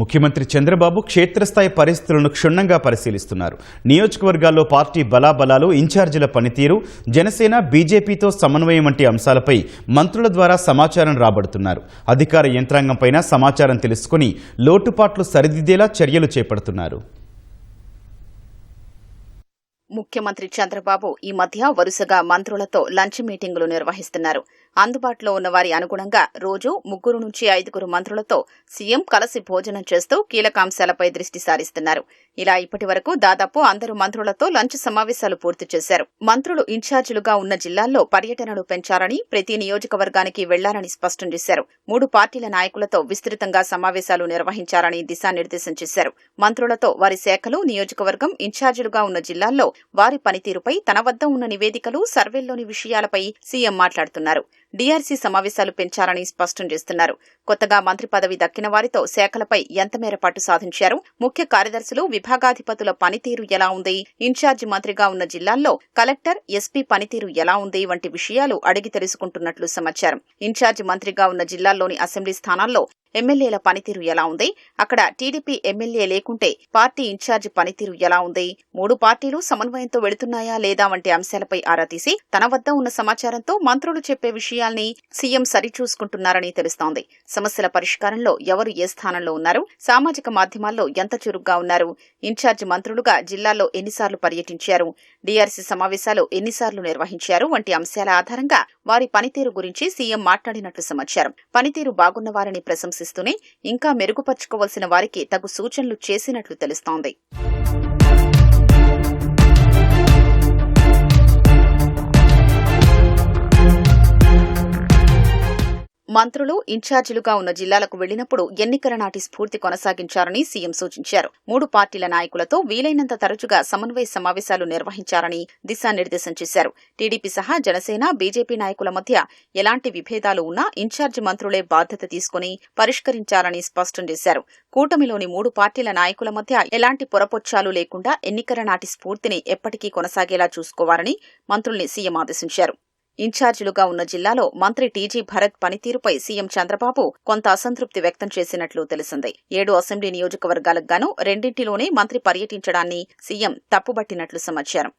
ముఖ్యమంత్రి చంద్రబాబు క్షేత్రస్థాయి పరిస్థితులను క్షుణ్ణంగా పరిశీలిస్తున్నారు. నియోజకవర్గాల్లో పార్టీ బలాబలాలు ఇన్ఛార్జీల పనితీరు జనసేన బీజేపీతో సమన్వయం వంటి అంశాలపై మంత్రుల ద్వారా సమాచారం రాబడుతున్నారు. అధికార యంత్రాంగంపైన సమాచారం తెలుసుకుని లోటుపాట్లు సరిదిద్దేలా చర్యలు చేపడుతున్నారు. ముఖ్యమంత్రి చంద్రబాబు ఈ మధ్య వరుసగా మంత్రులతో లంచ్ మీటింగులు నిర్వహిస్తున్నారు. అందుబాటులో ఉన్న వారి అనుగుణంగా రోజు ముగ్గురు నుంచి ఐదుగురు మంత్రులతో సీఎం కలిసి భోజనం చేస్తూ కీలక అంశాలపై దృష్టి సారిస్తున్నారు. ఇలా ఇప్పటి వరకు దాదాపు అందరు మంత్రులతో లంచ్ సమావేశాలు పూర్తి చేశారు. మంత్రులు ఇన్ఛార్జీలుగా ఉన్న జిల్లాల్లో పర్యటనలు పెంచారని ప్రతి నియోజకవర్గానికి వెళ్ళాలని స్పష్టం చేశారు. మూడు పార్టీల నాయకులతో విస్తృతంగా సమావేశాలు నిర్వహించారని దిశానిర్దేశం చేశారు. మంత్రులతో వారి శాఖలు నియోజకవర్గం ఇన్ఛార్జీలుగా ఉన్న జిల్లాల్లో వారి పనితీరుపై తన వద్ద ఉన్న నివేదికలు సర్వేల్లోని విషయాలపై సీఎం మాట్లాడుతున్నారు. డీఆర్సీ సమావేశాలు పెంచాలని స్పష్టం చేస్తున్నారు. కొత్తగా మంత్రి పదవి దక్కిన వారితో శాఖలపై ఎంతమేర పట్టు సాధించారు? ముఖ్య కార్యదర్శులు విభాగాధిపతుల పనితీరు ఎలా ఉంది? ఇన్ఛార్జి మంత్రిగా ఉన్న జిల్లాల్లో కలెక్టర్ ఎస్పీ పనితీరు ఎలా ఉంది? వంటి విషయాలు అడిగి తెలుసుకుంటున్నట్లు సమాచారం. ఇన్ఛార్జి మంత్రిగా ఉన్న జిల్లాల్లోని అసెంబ్లీ స్థానాల్లో ఎమ్మెల్యేల పనితీరు ఎలా ఉంది? అక్కడ టీడీపీ ఎమ్మెల్యే లేకుంటే పార్టీ ఇన్ఛార్జి పనితీరు ఎలా ఉంది? మూడు పార్టీలు సమన్వయంతో వెళుతున్నాయా లేదా వంటి అంశాలపై ఆరా తీసి తన వద్ద ఉన్న సమాచారంతో మంత్రులు చెప్పే విషయాల్ని సీఎం సరిచూసుకుంటున్నారని తెలుస్తోంది. సమస్యల పరిష్కారంలో ఎవరు ఏ స్థానంలో ఉన్నారు? సామాజిక మాధ్యమాల్లో ఎంత చురుగ్గా ఉన్నారు? ఇన్ఛార్జి మంత్రులుగా జిల్లాలో ఎన్నిసార్లు పర్యటించారు? డీఆర్సీ సమావేశాలు ఎన్నిసార్లు నిర్వహించారు? వంటి అంశాల ఆధారంగా వారి పనితీరు గురించి సీఎం మాట్లాడినట్లు సమాచారం. పనితీరు బాగున్న వారిని ప్రశంసిస్తూనే ఇంకా మెరుగుపరుచుకోవాల్సిన వారికి తగు సూచనలు చేసినట్లు తెలుస్తోంది. మంత్రులు ఇన్ఛార్జీలుగా ఉన్న జిల్లాలకు వెళ్ళినప్పుడు ఎన్నికల నాటి స్ఫూర్తి కొనసాగించారని సీఎం సూచించారు. మూడు పార్టీల నాయకులతో వీలైనంత తరచుగా సమన్వయ సమావేశాలు నిర్వహించారని దిశానిర్దేశం చేశారు. టీడీపీ సహా జనసేన బీజేపీ నాయకుల మధ్య ఎలాంటి విభేదాలు ఉన్నా ఇన్ఛార్జి మంత్రులే బాధ్యత తీసుకుని పరిష్కరించాలని స్పష్టం చేశారు. కూటమిలోని మూడు పార్టీల నాయకుల మధ్య ఎలాంటి పొరపొచ్చాలు లేకుండా ఎన్నికల నాటి స్ఫూర్తిని ఎప్పటికీ కొనసాగేలా చూసుకోవాలని మంత్రుల్ని సీఎం ఆదేశించారు. ఇన్ఛార్జీలుగా ఉన్న జిల్లాలో మంత్రి టీజీ భరత్ పనితీరుపై సీఎం చంద్రబాబు కొంత అసంతృప్తి వ్యక్తం చేసినట్లు తెలిసింది. ఏడు అసెంబ్లీ నియోజకవర్గాలకు గాను రెండింటిలోనే మంత్రి పర్యటించడాన్ని సీఎం తప్పుబట్టినట్లు సమాచారం.